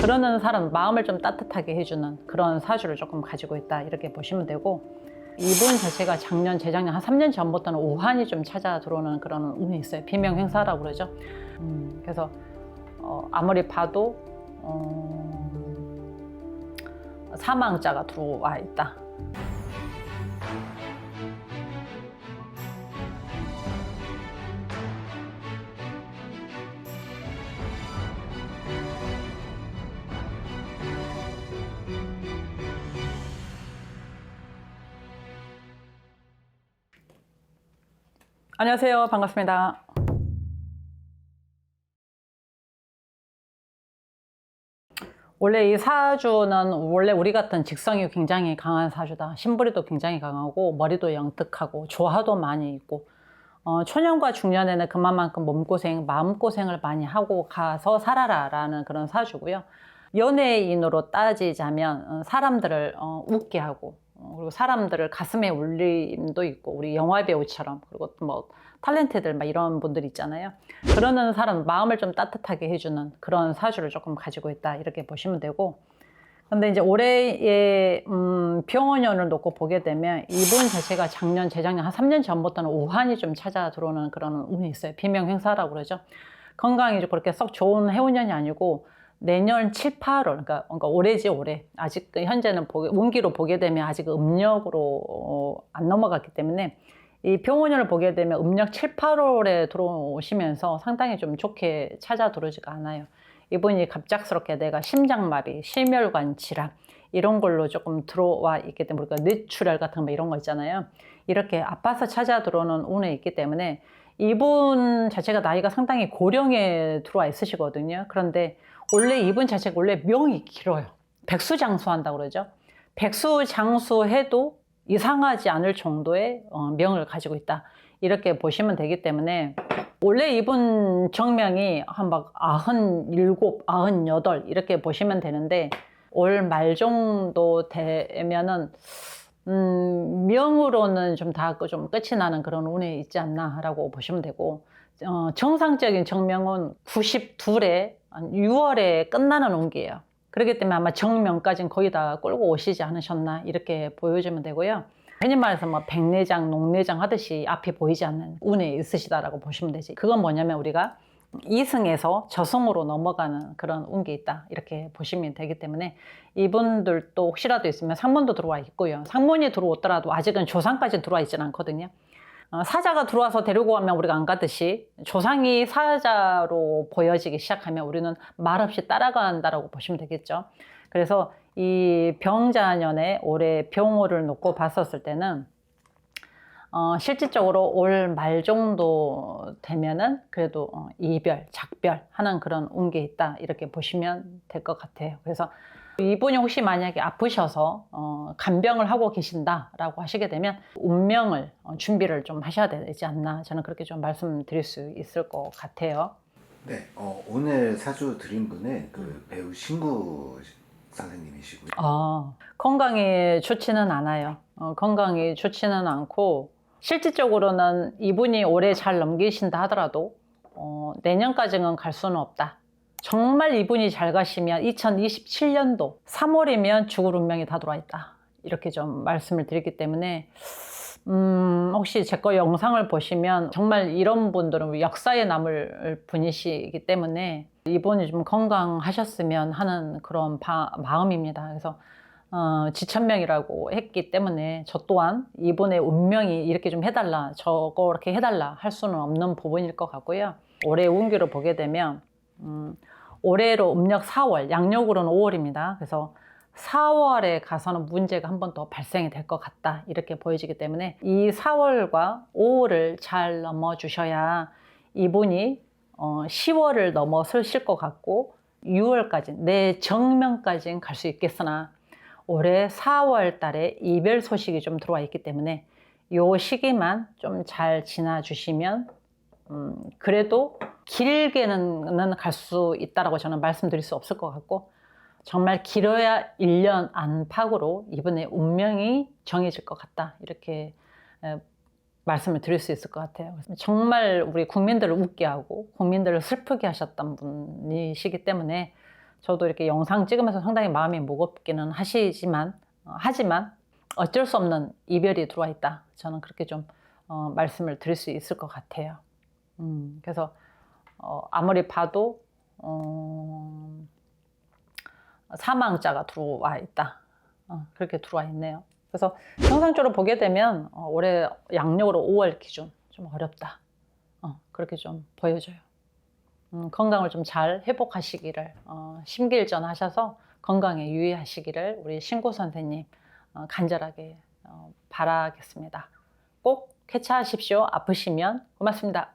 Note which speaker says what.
Speaker 1: 그러는 사람 마음을 좀 따뜻하게 해주는 그런 사주를 조금 가지고 있다 이렇게 보시면 되고 이분 자체가 작년 재작년 한 3년 전부터는 우환이 좀 찾아 들어오는 그런 운이 있어요. 비명 행사라고 그러죠. 음, 그래서 어, 아무리 봐도 어, 사망자가 들어와 있다 안녕하세요 반갑습니다 원래 이 사주는 원래 우리 같은 직성이 굉장히 강한 사주다. 신부리도 굉장히 강하고 머리도 영특하고 조화도 많이 있고 어, 초년과 중년에는 그만큼 몸고생, 마음고생을 많이 하고 가서 살아라 라는 그런 사주고요. 연예인으로 따지자면 어, 사람들을 어, 웃게 하고 어, 그리고 사람들을 가슴에 울림도 있고 우리 영화 배우처럼 그리고 또뭐 탤런트들 막 이런 분들 있잖아요. 그러는 사람 마음을 좀 따뜻하게 해주는 그런 사주를 조금 가지고 있다 이렇게 보시면 되고. 근데 이제 올해의 음, 병원연을 놓고 보게 되면 이분 자체가 작년 재작년 한 3년 전부터는 우환이 좀 찾아 들어오는 그런 운이 있어요. 비명 행사라고 그러죠. 건강이 좀 그렇게 썩 좋은 해운년이 아니고 내년 7, 8월 그러니까, 그러니까 올해지 올해 아직 현재는 보게, 운기로 보게 되면 아직 음력으로 어, 안 넘어갔기 때문에 이 병원을 보게 되면 음력 7, 8월에 들어오시면서 상당히 좀 좋게 찾아 들어오지가 않아요. 이분이 갑작스럽게 내가 심장마비, 심혈관 질환 이런 걸로 조금 들어와 있기 때문에 우리가 뇌출혈 같은 거 이런 거 있잖아요. 이렇게 아파서 찾아 들어오는 운에 있기 때문에 이분 자체가 나이가 상당히 고령에 들어와 있으시거든요. 그런데 원래 이분 자체가 원래 명이 길어요. 백수장수한다고 그러죠. 백수장수해도 이상하지 않을 정도의 어, 명을 가지고 있다. 이렇게 보시면 되기 때문에 원래 이분 정명이 한 막 아흔 일곱, 아흔 여덟 이렇게 보시면 되는데 올 말 정도 되면은 음, 명으로는 좀 다 좀 끝이 나는 그런 운이 있지 않나라고 보시면 되고 어, 정상적인 정명은 92에 6월에 끝나는 운기예요. 그렇기 때문에 아마 정명까지는 거의 다 끌고 오시지 않으셨나 이렇게 보여주면 되고요. 흔히 말해서 뭐 백내장, 녹내장 하듯이 앞이 보이지 않는 운에 있으시다라고 보시면 되지. 그건 뭐냐면 우리가 이승에서 저승으로 넘어가는 그런 운기 있다 이렇게 보시면 되기 때문에 이분들도 혹시라도 있으면 상문도 들어와 있고요. 상문이 들어오더라도 아직은 조상까지 들어와 있지는 않거든요. 어, 사자가 들어와서 데리고 가면 우리가 안 가듯이 조상이 사자로 보여지기 시작하면 우리는 말없이 따라간다라고 보시면 되겠죠. 그래서 이 병자년에 올해 병호를 놓고 봤었을 때는 어, 실질적으로 올 말 정도 되면은 그래도 어, 이별, 작별 하는 그런 운기 있다 이렇게 보시면 될 것 같아요. 그래서 이분이 혹시 만약에 아프셔서 어, 간병을 하고 계신다라고 하시게 되면 운명을 어, 준비를 좀 하셔야 되지 않나 저는 그렇게 좀 말씀드릴 수 있을 것 같아요.
Speaker 2: 네, 어, 오늘 사주 드린 분은 그 배우 신구 선생님이시고요.
Speaker 1: 아, 건강이 좋지는 않아요. 어, 건강이 좋지는 않고 실질적으로는 이분이 올해 잘 넘기신다 하더라도 어, 내년까지는 갈 수는 없다. 정말 이분이 잘 가시면 2027년도 3월이면 죽을 운명이 다 들어와 있다. 이렇게 좀 말씀을 드리기 때문에 음, 혹시 제 거 영상을 보시면 정말 이런 분들은 역사에 남을 분이시기 때문에 이분이 좀 건강하셨으면 하는 그런 바, 마음입니다. 그래서 어, 지천명이라고 했기 때문에 저 또한 이분의 운명이 이렇게 좀 해달라, 저거 이렇게 해달라 할 수는 없는 부분일 것 같고요. 올해 운기로 보게 되면 음, 올해로 음력 4월, 양력으로는 5월입니다. 그래서 4월에 가서는 문제가 한 번 더 발생이 될 것 같다. 이렇게 보여지기 때문에 이 4월과 5월을 잘 넘어 주셔야 이분이 어, 10월을 넘어서실 것 같고 6월까지, 내 정명까지는 갈 수 있겠으나 올해 4월 달에 이별 소식이 좀 들어와 있기 때문에 요 시기만 좀 잘 지나주시면 음, 그래도 길게는 갈 수 있다라고 저는 말씀드릴 수 없을 것 같고 정말 길어야 1년 안팎으로 이분의 운명이 정해질 것 같다. 이렇게 에, 말씀을 드릴 수 있을 것 같아요. 정말 우리 국민들을 웃게 하고 국민들을 슬프게 하셨던 분이시기 때문에 저도 이렇게 영상 찍으면서 상당히 마음이 무겁기는 하시지만 어, 하지만 어쩔 수 없는 이별이 들어와 있다. 저는 그렇게 좀 어, 말씀을 드릴 수 있을 것 같아요. 음, 그래서 어, 아무리 봐도 어, 사망자가 들어와 있다. 어, 그렇게 들어와 있네요. 그래서 통상적으로 보게 되면 어, 올해 양력으로 5월 기준 좀 어렵다. 어, 그렇게 좀 보여져요. 음, 건강을 좀 잘 회복하시기를 어, 심기일전 하셔서 건강에 유의하시기를 우리 신고 선생님 어, 간절하게 어, 바라겠습니다. 꼭 쾌차하십시오. 아프시면 고맙습니다.